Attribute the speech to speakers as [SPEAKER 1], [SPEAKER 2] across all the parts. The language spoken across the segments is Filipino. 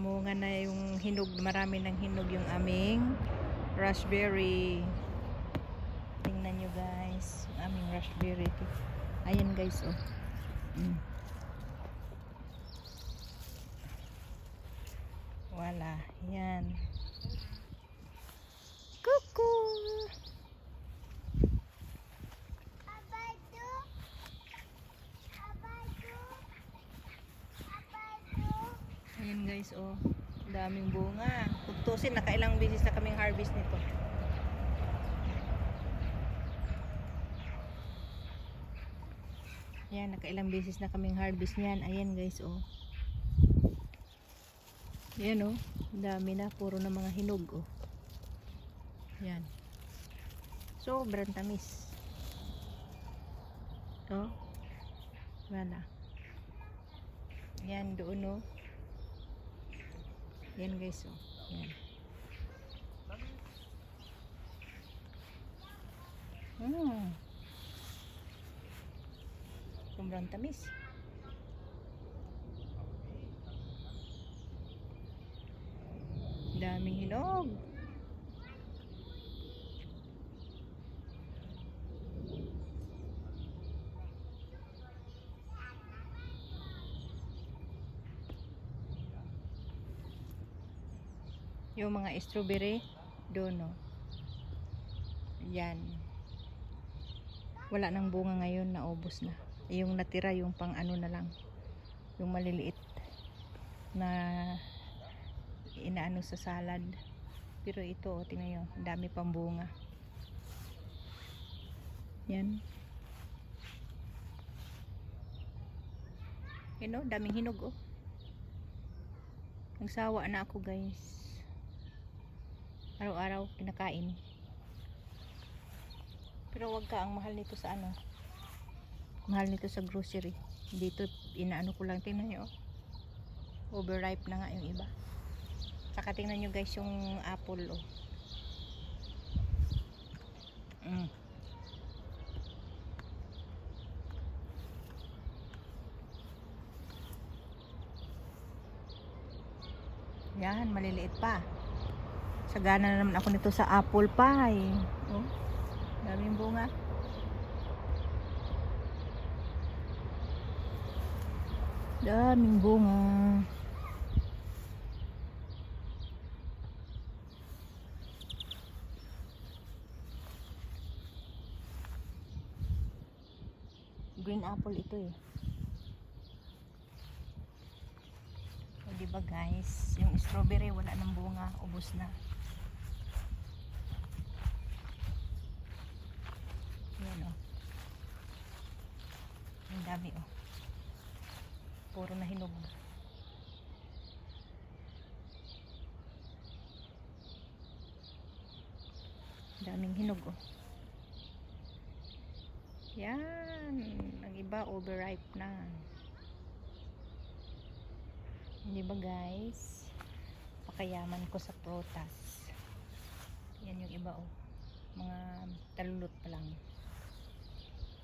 [SPEAKER 1] namunga na yung hinog marami ng hinog yung aming raspberry. Tingnan nyo guys yung aming raspberry. Ayan guys oh. Mm. wala yan. Guys, oh. Daming bunga. Tugtusin, nakailang beses na kaming harvest nito. Ayan, nakailang beses na kaming harvest niyan. Ayan guys, oh. Ayan, oh. Dami na. Puro na mga hinog, oh. Ayan. Sobrang tamis. Oh. Wala. Ayan, doon, oh. Yan guys, oh. Yan. Hmm. Sobrang tamis. Daming hinog. Yung mga strawberry, doon no. Yan. Wala nang bunga ngayon, naubos na. Yung natira, yung pang ano na lang. Yung maliliit na inaano sa salad. Pero ito, oh, tingnan nyo, dami pang bunga. Yan. Yan oh, daming hinog oh. Nagsawa na ako guys araw-araw kinakain pero wag ka ang mahal nito sa ano mahal nito sa grocery dito inaano ko lang tingnan nyo oh. overripe na nga yung iba saka tingnan nyo guys yung apple oh. mm. yan maliliit pa Sagana na naman ako nito sa apple pie. Oh, daming bunga. Daming bunga. Green apple ito eh. O, diba guys, yung strawberry wala nang bunga, ubos na. Yan o. Ang dami o. Puro na hinog. Daming hinog o. Yan. Ang iba overripe na. Di ba guys? Pakayaman ko sa protas. Yan yung iba oh. Mga talulot pa lang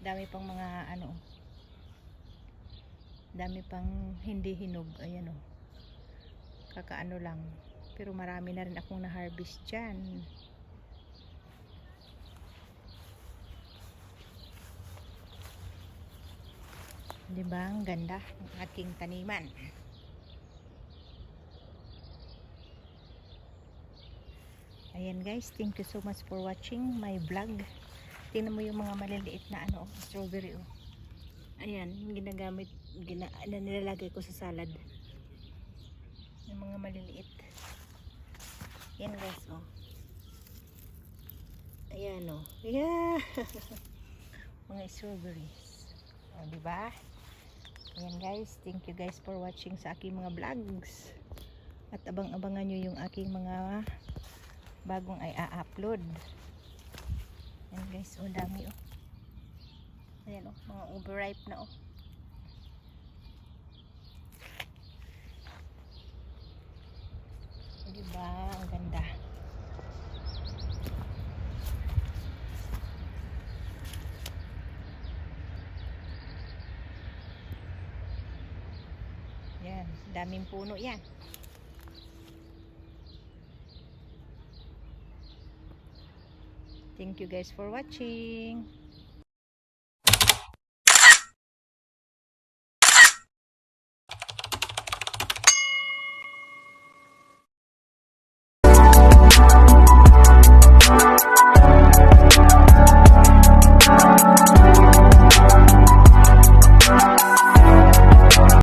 [SPEAKER 1] dami pang mga ano dami pang hindi hinog ayan o. Kakaano lang. Pero marami na rin akong na-harvest dyan. Diba ang ganda ng ating taniman. Ayan guys. Thank you so much for watching my vlog. Tingnan mo yung mga maliliit na ano, strawberry oh. Ayan, ginagamit, gina, na nilalagay ko sa salad. Yung mga maliliit. Yan guys, oh. Ayan, oh. Yeah! mga strawberries. Oh, di ba? Ayan guys, thank you guys for watching sa aking mga vlogs. At abang-abangan nyo yung aking mga bagong ay a-upload. Ayan guys, oh dami oh. Ayan oh, mga overripe na oh. Diba? Ang ganda. Yan, daming puno yan. Thank you guys for watching.